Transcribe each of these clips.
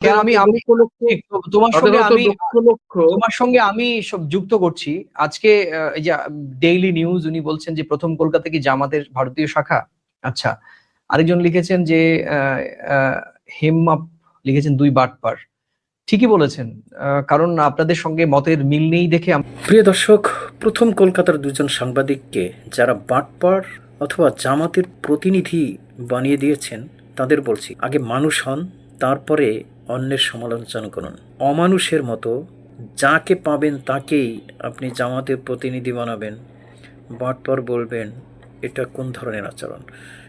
আমি আমি তোমার সঙ্গে আমি তোমার সঙ্গে আমি সব যুক্ত করছি। আজকে আহ, এই যে ডেইলি নিউজ উনি বলছেন যে প্রথম কলকাতা কি জামাতের ভারতীয় শাখা? আচ্ছা আরেকজন লিখেছেন যে আহ, আহ, হেম্মাপ লিখেছেন দুই বাটপার ঠিকই বলেছেন আহ, কারণ আপনাদের সঙ্গে মতের মিল নেই দেখে প্রিয় দর্শক প্রথম কলকাতার দুজন সাংবাদিককে যারা বাটপার অথবা জামাতের প্রতিনিধি বানিয়ে দিয়েছেন তাদের বলছি আগে মানুষ হন তারপরে অন্যের সমালোচনা করুন। অমানুষের মতো যাকে পাবেন তাকেই আপনি জামাতের প্রতিনিধি বানাবেন। বাটপার বলবেন, এটা কোন ধরনের আচরণ?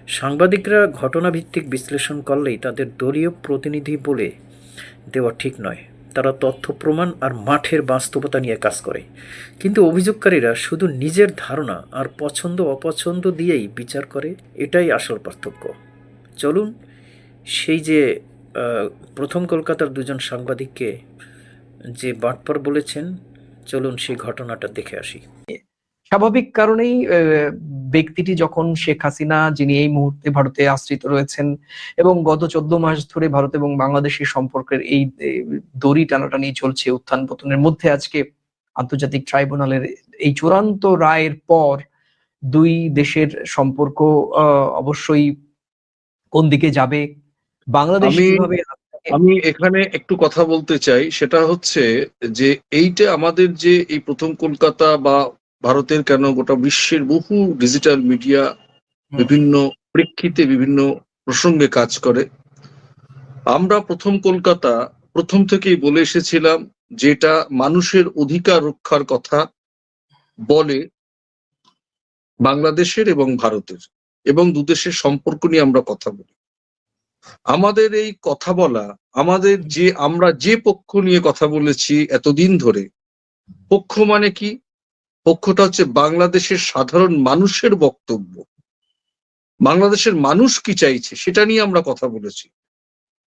সাংবাদিকরা ঘটনাভিত্তিক বিশ্লেষণ করলেই তাদের দলীয় প্রতিনিধি বলে দেওয়া ঠিক নয়। তারা তথ্য প্রমাণ আর মাঠের বাস্তবতা নিয়ে কাজ করে। কিন্তু অভিযোগকারীরা শুধু নিজের ধারণা আর পছন্দ অপছন্দ দিয়েই বিচার করে, এটাই আসল পার্থক্য। চলুন, সেই যে প্রথম কলকাতার দুজন সাংবাদিককে যে বাটপর বলেছেন, চলুন সেই ঘটনাটা দেখে আসি। স্বাভাবিক কারণেই ব্যক্তিটি যখন শেখ হাসিনা, যিনি এই মুহূর্তে ভারতে আশ্রিত রয়েছেন এবং গত চোদ্দ মাস ধরে ভারত এবং বাংলাদেশের সম্পর্কের এই দড়ি টানাটানি চলছে উত্থান পতনের মধ্যে আজকে আন্তর্জাতিক ট্রাইব্যুনালের এই চূড়ান্ত রায়ের পর দুই দেশের সম্পর্ক অবশ্যই কোন দিকে যাবে বাংলাদেশ আমি- কীভাবে আমি এখানে একটু কথা বলতে চাই সেটা হচ্ছে যে এইটা আমাদের যে এই প্রথম কলকাতা বা ভারতের কেন গোটা বিশ্বের বহু ডিজিটাল মিডিয়া বিভিন্ন প্রেক্ষিতে বিভিন্ন প্রসঙ্গে কাজ করে। আমরা প্রথম কলকাতা প্রথম থেকেই বলে এসেছিলাম যেটা মানুষের অধিকার রক্ষার কথা বলে বাংলাদেশের এবং ভারতের এবং দুদেশের সম্পর্ক নিয়ে আমরা কথা বলি। আমাদের এই কথা বলা, আমাদের যে আমরা যে পক্ষ নিয়ে কথা বলেছি এতদিন ধরে, পক্ষ মানে কি? পক্ষটা হচ্ছে বাংলাদেশের সাধারণ মানুষের বক্তব্য। বাংলাদেশের মানুষ কি চাইছে সেটা নিয়ে আমরা কথা বলেছি।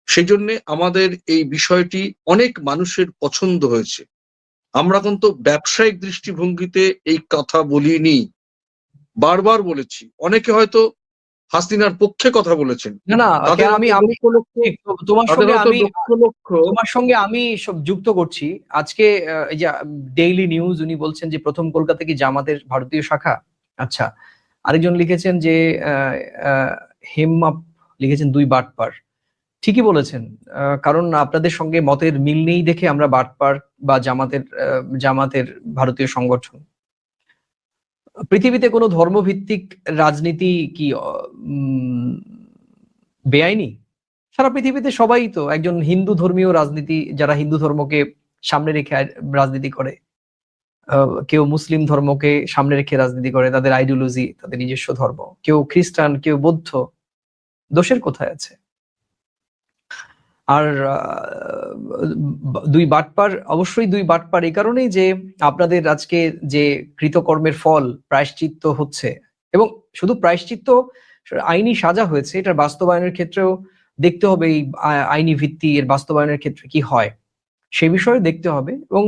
সেই জন্য আমাদের এই বিষয়টি অনেক মানুষের পছন্দ হয়েছে। আমরা কিন্তু ব্যবসায়িক দৃষ্টিভঙ্গিতে এই কথা বলিনি। বারবার বলেছি। অনেকে হয়তো হাসিনার পক্ষে কথা বলেছেন। না না আমি আমি তোমার সঙ্গে আমি লক্ষ লক্ষ তোমার সঙ্গে আমি সব যুক্ত করছি। আজকে আহ, এই যে ডেইলি নিউজ উনি বলছেন যে প্রথম কলকাতা কি জামাতের ভারতীয় শাখা? আচ্ছা আরেকজন লিখেছেন যে হেম্মাপ লিখেছেন দুই বাটপার ঠিকই বলেছেন আহ, কারণ আপনাদের সঙ্গে মতের মিল নেই দেখে আমরা বাটপার বা জামাতের জামাতের ভারতীয় সংগঠন। পৃথিবীতে কোনো ধর্মভিত্তিক রাজনীতি কি বেআইনি? সারা পৃথিবীতে সবাই তো একজন হিন্দু ধর্মীয় রাজনীতি, যারা হিন্দু ধর্মকে সামনে রেখে রাজনীতি করে কেউ মুসলিম ধর্মকে সামনে রেখে রাজনীতি করে, তাদের আইডিওলজি তাদের নিজস্ব ধর্ম, কেউ খ্রিস্টান, কেউ বৌদ্ধ, দোষের কোথায় আছে? আর দুই বাটপার, অবশ্যই দুই বাটপার এই কারণেই যে আপনাদের আজকে যে কৃতকর্মের ফল প্রায়শ্চিত্ত হচ্ছে এবং শুধু প্রায়শ্চিত্ত আইনি সাজা হয়েছে, এটার বাস্তবায়নের ক্ষেত্রেও দেখতে হবে এই আইনি ভিত্তি এর বাস্তবায়নের ক্ষেত্রে কি হয়। সে বিষয়ে দেখতে হবে এবং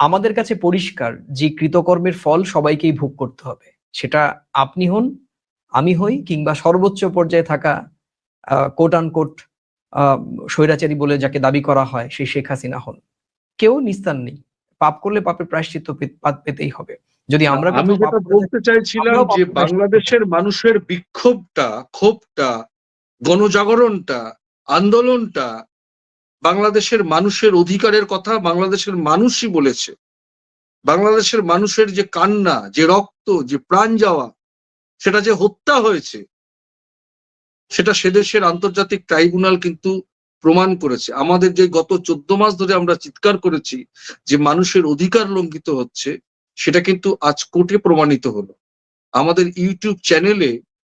আমাদের কাছে পরিষ্কার যে কৃতকর্মের ফল সবাইকেই ভোগ করতে হবে। সেটা আপনি হন, আমি হই কিংবা সর্বোচ্চ পর্যায়ে থাকা কোট আন কোট স্বৈরাচারী বলে যাকে দাবি করা হয় সেই শেখ হাসিনা হন। কেউ নিস্তার নেই। পাপ করলে পাপের প্রায়শ্চিত্ত পেতেই হবে। যদি আমরা আমি যেটা বলতে চাইছিলাম যে বাংলাদেশের মানুষের বিক্ষোভটা ক্ষোভটা গণজাগরণটা আন্দোলনটা বাংলাদেশের মানুষের অধিকারের কথা বাংলাদেশের মানুষই বলেছে। বাংলাদেশের মানুষের যে কান্না যে রক্ত যে প্রাণ যাওয়া সেটা যে হত্যা হয়েছে সেটা সেদেশের আন্তর্জাতিক ট্রাইব্যুনাল কিন্তু প্রমাণ করেছে। আমাদের যে গত চোদ্দ মাস ধরে আমরা চিৎকার করেছি যে মানুষের অধিকার লঙ্ঘিত হচ্ছে সেটা কিন্তু আজ কোর্টে প্রমাণিত হলো। আমাদের ইউটিউব চ্যানেলে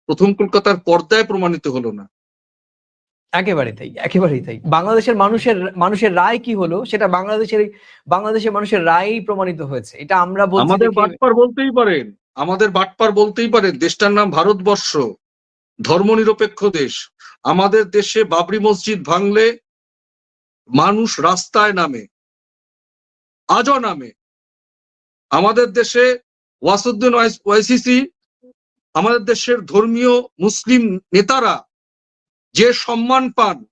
প্রথম কলকাতার পর্দায় প্রমাণিত হলো না। একেবারে তাই একেবারেই তাই। বাংলাদেশের মানুষের মানুষের রায় কি হলো সেটা বাংলাদেশের বাংলাদেশের মানুষের রায়ই প্রমাণিত হয়েছে। এটা আমরা আমাদের বাটপার বলতেই পারেন। আমাদের বাটপার বলতেই পারেন দেশটার নাম ভারতবর্ষ। ধর্মনিরপেক্ষ দেশ। আমাদের দেশে বাবরি মসজিদ ভাঙলে মানুষ রাস্তায় নামে, আজও নামে। আমাদের দেশে ওয়াসুদ্দিন ওয়াইস- ওয়াইসিসি, আমাদের দেশের ধর্মীয় মুসলিম নেতারা যে সম্মান পান,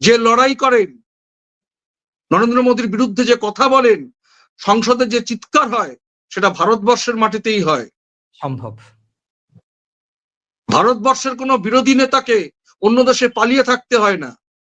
যে লড়াই করেন, নরেন্দ্র মোদীর বিরুদ্ধে যে কথা বলেন, সংসদে যে চিৎকার হয়, সেটা ভারতবর্ষের মাটিতেই হয়। সম্ভব। ভারতবর্ষের কোনো বিরোধী নেতাকে অন্য দেশে পালিয়ে থাকতে হয় না।